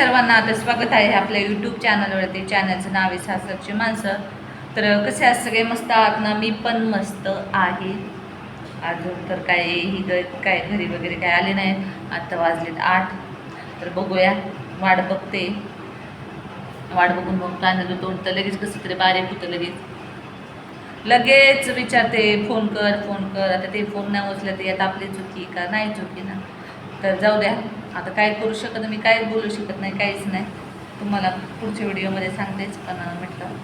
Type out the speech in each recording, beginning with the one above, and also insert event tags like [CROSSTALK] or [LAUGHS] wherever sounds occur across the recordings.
सर्वांना आता स्वागत आहे आपल्या यूट्यूब चॅनलवरती चॅनलचं नाव आहे सासरची माणसं. तर कसे आज सगळे? मस्त आहात ना? मी पण मस्त आहे. अजून तर काय ही ग काय घरी वगैरे काय आले नाही. आत्ता वाजलेत आठ. तर बघूया. वाट बघते. वाट बघून मग कानाला तोडतं तर लगेच कसं तरी बारीक होतं लगेच. लगेच विचारते फोन कर फोन कर. आता ते फोन नाही उचलं ते आता आपली चुकी का? नाही चुकी ना. तर जाऊ द्या. आता काय करू शकत मी काय बोलू शकत नाही काहीच नाही. तुम्हाला पुढच्या व्हिडिओमध्ये सांगतेच पण म्हटलं.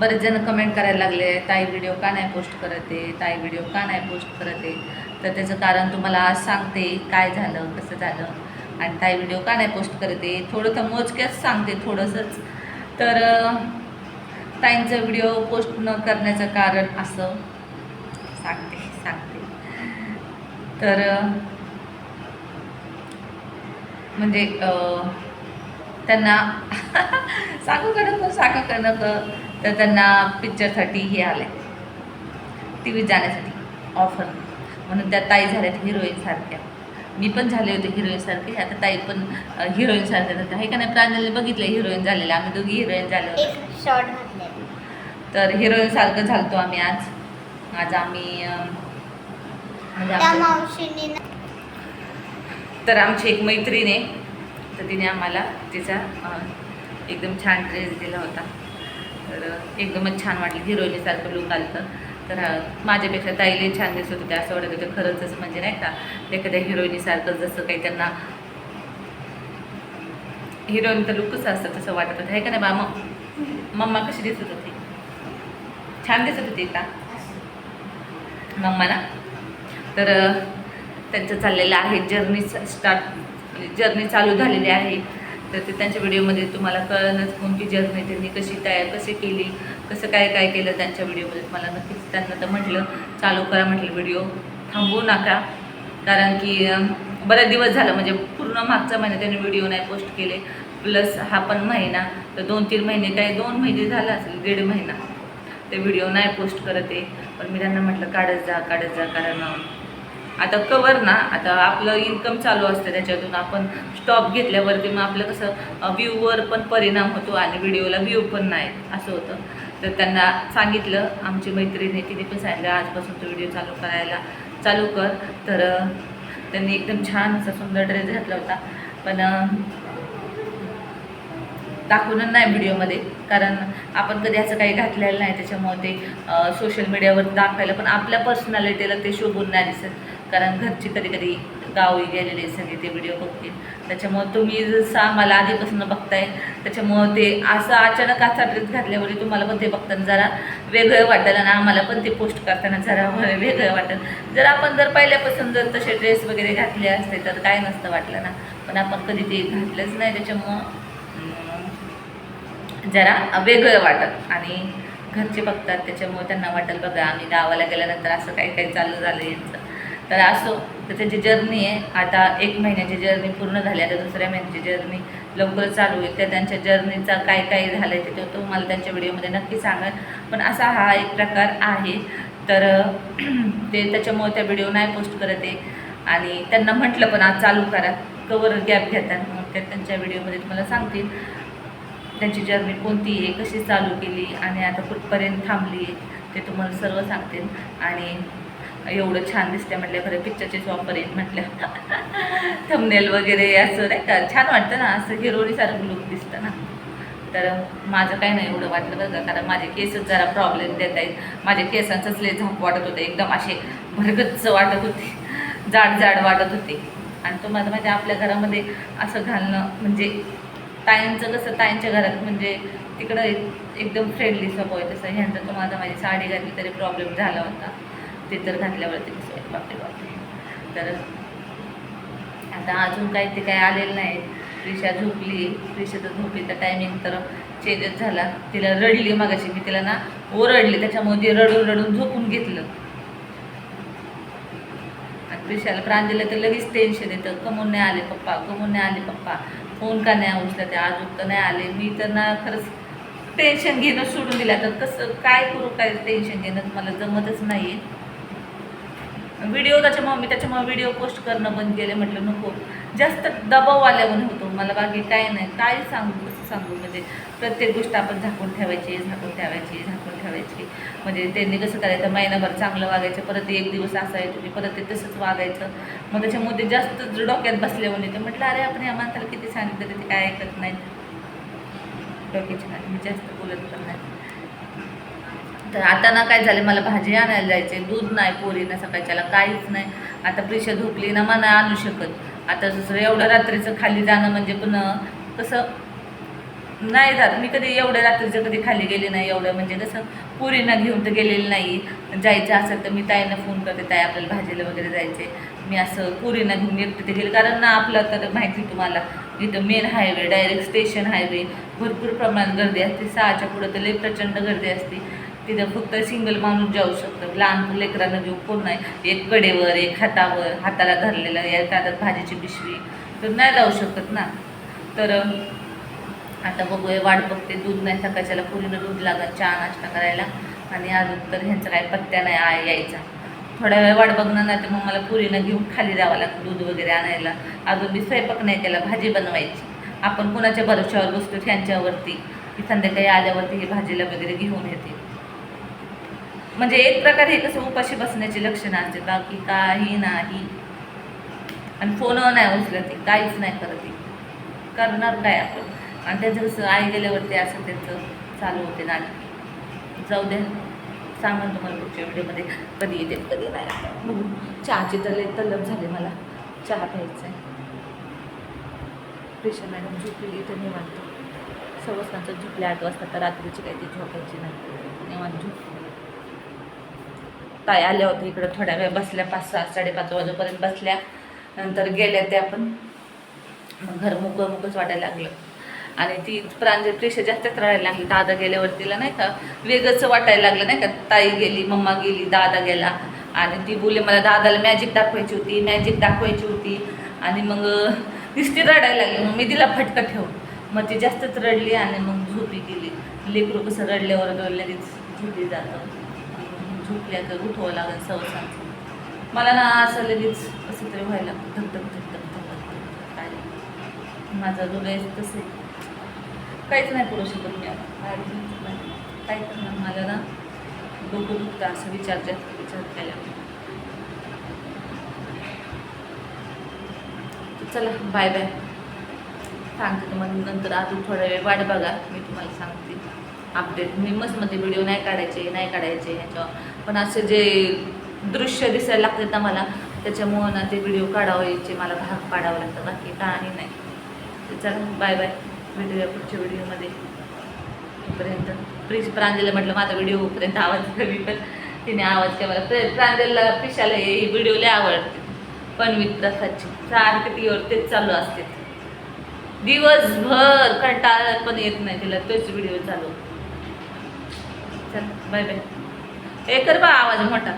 बरेच जण कमेंट करायला लागले ताई व्हिडिओ का नाही पोस्ट करत आहे ताई व्हिडिओ का नाही पोस्ट करत? आहे तर त्याचं कारण तुम्हाला आज सांगते काय झालं कसं झालं? आणि ताई व्हिडिओ का नाही पोस्ट करत? आहे थोडं तर मोजक्याच सांगते थोडंसंच. तर ताईंचा व्हिडिओ पोस्ट न करण्याचं कारण असं. सांगते सांगते. तर म्हणजे त्यांना सांगू का नको सांगू का नको तर त्यांना पिक्चरसाठी हे आलं आहे टी व्हीत जाण्यासाठी ऑफर म्हणून त्या ताई झाल्यात हिरोईनसारख्या मी पण झाले होते हिरोईनसारखे आता ताई पण हिरोईनसारख्या झाल्या आहे का नाही? प्रांजलने बघितलं हिरोईन झालेलं. आम्ही दोघी हिरोईन झालो होतो. शॉर्ट तर हिरोईनसारखं झालतो आम्ही आज. आज आम्ही म्हणजे त्या आमच्या- मावशींनी ना तर आमची एक मैत्रीण आहे. तर तिने आम्हाला तिचा एकदम छान ड्रेस दिला होता. तर एकदमच छान वाटलं. हिरोईनीसारखं लुक आलं. तर माझ्यापेक्षा ताईले छान दिसत होते. असं वाटत होतं खरंच म्हणजे नाही का एखाद्या हिरोईनीसारखं जसं काही त्यांना हिरोईन तर लुक कसं असतं तसं वाटत होतं. आहे का नाही बा मम्मा कशी दिसत होती? छान दिसत होती का? मम्मा ना? तर त्यांचं चाललेलं आहे. जर्नी स्टार्ट जर्नी चालू झालेली आहे. तर ते त्यांच्या व्हिडिओमध्ये तुम्हाला कळणच कोणती जर्नी त्यांनी कशी तयार कशी केली कसं काय काय केलं त्यांच्या व्हिडिओमध्ये मला नक्कीच त्यांना तर म्हटलं. चालू करा म्हटलं व्हिडिओ थांबवू नका. कारण की बऱ्याच दिवस झालं म्हणजे पूर्ण मागचा महिना त्यांनी व्हिडिओ नाही पोस्ट केले. प्लस हा पण महिना. तर दोन तीन महिने काय दोन महिने झाला असेल दीड महिना. ते व्हिडिओ नाही पोस्ट करत आहे. पण मी त्यांना म्हटलं काढत जा काढत जा. कारण आता कवर ना आता आपलं इन्कम चालू असतं त्याच्यातून. आपण स्टॉप घेतल्यावरती मग आपलं कसं व्ह्यूवर पण परिणाम होतो आणि व्हिडिओला व्ह्यू पण नाही असं होतं. तर त्यांना सांगितलं आमची मैत्रिणी तिने पण सांगितलं आजपासून तो व्हिडिओ चालू करायला चालू कर. तर त्यांनी एकदम छान असा सुंदर ड्रेस घातला होता. पण अं, दाखवणं नाही व्हिडिओमध्ये कारण आपण कधी असं काही घातलेलं नाही. त्याच्यामुळे ते सोशल मीडियावर दाखवायला पण आपल्या पर्सनॅलिटीला ते शोभून नाही दिसत. कारण घरची कधी कधी गावी गेलेले सगळे ते व्हिडिओ बघतील. त्याच्यामुळं तुम्ही जसं आम्हाला आधीपासून बघताय त्याच्यामुळं ते असं अचानक असा ड्रेस घातल्यावर तुम्हाला पण ते बघताना जरा वेगळं वाटेल आणि आम्हाला पण ते पोस्ट करताना जरा [LAUGHS] वेगळं वाटेल. जर आपण जर पहिल्यापासून जर तसे ड्रेस वगैरे घातले असते तर काय नसतं वाटलं ना. पण आपण कधी ते घातलंच नाही त्याच्यामुळं जरा वेगळं वाटत. आणि घरचे बघतात त्याच्यामुळे त्यांना वाटेल बघा आम्ही गावाला गेल्यानंतर असं काही काही चालू झालं यांचं तर असो तर त्याची जर्नी आहे. आता एक महिन्याची जर्नी पूर्ण झाली आता दुसऱ्या महिन्याची जर्नी लवकर चालू होईल. त्या त्यांच्या जर्नीचा काय काय झालं आहे ते तुम्हाला त्यांच्या व्हिडिओमध्ये नक्की सांगाल. पण असा हा एक प्रकार आहे. तर [CLEARS THROAT] ते त्याच्यामुळे त्या व्हिडिओ नाही पोस्ट करत आहे. आणि त्यांना म्हटलं पण आज चालू करा. कवर गॅप घेतात मग ते त्यांच्या व्हिडिओमध्ये तुम्हाला सांगतील. त्यांची जर्नी कोणती आहे कशी चालू केली आणि आता कुठपर्यंत थांबली आहे ते तुम्हाला सर्व सांगतील. आणि एवढं छान दिसते म्हटलं खरं पिक्चरचेच वापर येईल म्हटलं थमनेल [LAUGHS] वगैरे असं नाही का? छान वाटतं ना असं हिरोनीसारखं लुक दिसतं ना. तर माझं काही नाही एवढं वाटलं बरं का? कारण माझे केसच जरा प्रॉब्लेम देत आहेत. माझ्या केसांचंच लय झाप वाटत होते. एकदम असे भरगच्च वाटत होते. जाड जाड वाटत होते. आणि तुम्हाला माहिती आपल्या घरामध्ये असं घालणं म्हणजे ताईंचं कसं ताईंच्या घरात म्हणजे तिकडं एकदम फ्रेंडली स्वभाव आहे. तसं ह्यांचं तुम्हाला माझी साडी घातली तरी प्रॉब्लेम झाला होता. ते तर घातल्यावरती बापरे बापरे तर आता अजून काही ते काही आलेलं नाही. रिशा झोपली. रिशा तर झोपली तर टायमिंग तर चेंजच झाला. तिला रडली मागाशी. मी तिला ना ओरडली. त्याच्यामुळे ती रडून रडून झोपून घेतलं. आणि रिशाला प्रांजलीला तर लगेच टेन्शन येतं. कमून नाही आले पप्पा. कमून नाही आले पप्पा. फोन का नाही उचला ते अजून तर नाही आले. मी तर ना खरंच टेन्शन घेणं सोडून दिलं. तर कसं काय करू? काय टेन्शन घेणं मला जमतच नाही व्हिडिओ त्याच्यामुळे मी त्याच्यामुळे व्हिडिओ पोस्ट करणं बंद केले म्हटलं नको. जास्त दबाव आल्यावर होतो. मला बाकी काय नाही. काय सांगू कसं सांगू? म्हणजे प्रत्येक गोष्ट आपण झाकून ठेवायची झाकून ठेवायची झाकून ठेवायची. म्हणजे त्यांनी कसं करायचं? महिनाभर चांगलं वागायचं परत एक दिवस असायचं येतो परत ते तसंच वागायचं. मग त्याच्यामध्ये जास्त डोक्यात बसले येतं म्हटलं अरे आपण या माणसाला किती सांगितलं ते काय ऐकत नाही डोक्याची नाही मी जास्त बोलत पण नाही. तर आता ना काय झालं मला भाजी आणायला जायचे दूध नाही पोरीनं सकाळच्याला काहीच नाही. आता प्रेशर झोपली ना मला आणू शकत. आता जसं एवढं रात्रीचं खाली जाणं म्हणजे पण कसं नाही जात. मी कधी एवढ्या रात्रीचं कधी खाली गेले नाही एवढं म्हणजे कसं पुरीना घेऊन तर गेलेलं नाही. जायचं असेल तर मी ताईंना फोन करते. ताई आपल्याला भाजीला वगैरे जायचे मी असं पुरीना घेऊन एकटे ते गेले. कारण ना आपलं तर माहिती तुम्हाला इथं main highway direct station highway भरपूर प्रमाणात गर्दी असते. सहाच्या पुढं तर लई प्रचंड गर्दी असते. तिथं फक्त सिंगल माणूस जाऊ शकतं. लहान लेकरांना घेऊन कोण नाही? एक कडेवर एक हातावर हाताला धरलेलं या त्यात भाजीची पिशवी. तर नाही जाऊ शकत ना. तर आता बघूया वाट बघते. दूध नाही सकाळच्याला पुरीनं दूध लागत चहा नाश्ता करायला. आणि अजून तर ह्यांचा काही पत्त्या नाही आय यायचा. थोड्या वेळ वाट बघणार नाही तर मग मला पुरीनं घेऊन खाली जावं लागतं दूध वगैरे आणायला. अजून मी स्वयंपाक नाही केला भाजी बनवायची. आपण कोणाच्या भरोश्यावर बसतो त्यांच्यावरती की संध्याकाळी आल्यावरती हे भाजीला वगैरे घेऊन येते. म्हणजे एक प्रकारे हे कसं उपाशी बसण्याची लक्षणं असते बाकी काही नाही. आणि फोनवर नाही उचलत ती काहीच नाही करत ती. करणार काय आपण? आणि त्याचं कसं आई गेल्यावरती असं त्याचं चालू होते नाटक जाऊ द्या सांगा तुम्हाला पुढच्या व्हिडिओमध्ये. कधी येते? कधी नाही. बघू. चहाची तर तलब झाली मला. चहा प्यायचा आहे प्रेशर मॅडम झोपली तर निवांत. सवस्तांचं झोपले. आठ वाजता तर रात्रीची काही ती झोपायची नाही. निवांत झोपली. ताई आल्या होत्या इकडं थोड्या वेळ बसल्या पाच सहा साडेपाच वाजेपर्यंत बसल्या. नंतर गेल्या त्या पण. मग घर मुकं मुकंच वाटायला लागलं. आणि ती प्रांजल प्रेशर जास्तच रडायला लागली. दादा गेल्यावर तिला नाही का वेगळंच वाटायला लागलं नाही का. ताई गेली मम्मा गेली दादा गेला. आणि ती बोलली मला दादाला मॅजिक दाखवायची होती मॅजिक दाखवायची होती. आणि मग नुसती रडायला लागली. मग मी तिला फटका ठेव. मग ती जास्तच रडली आणि मग झोपी गेली. लेकरू कसं रडल्यावर लगेच झोपी जातं झोपल्या तर उठवावं लागेल सवसांचं मला ना असं लगेच असं तरी व्हायला लागतं. धकधक धकधक धक काय? माझा जो वेळ तसं आहे. काहीच नाही करू शकत मी आता. काय नाही. काय करणार? मला ना डोकं दुखतं असं विचार जास्त विचार केला चला बाय बाय सांगते तुम्हाला नंतर अजून थोडा वेळ. वाट बघा. मी तुम्हाला सांगते. अपडेट मी मस्तमध्ये व्हिडिओ नाही काढायचे नाही काढायचे. ह्याच्यावर पण असे जे दृश्य दिसायला लागतात ना मला त्याच्यामुळं ना ते व्हिडिओ काढावायचे मला भाग पाडावं लागतं. बाकी काही नाही. चला बाय बाय भेटूया पुढच्या व्हिडिओमध्ये तोपर्यंत प्रिश प्रांजलला म्हटलं माझा व्हिडिओपर्यंत आवाज कमी पण तिने आवाज केला मला प्रांजलला पिशाला हे व्हिडिओ लय आवडते. पण विथ प्रसादची सारखं टीवर तेच चालू असते. दिवसभर कंटाळा पण येत नाही तिला तोच व्हिडिओ चालू चल बाय बाय हे कर बा आवाज मोठा.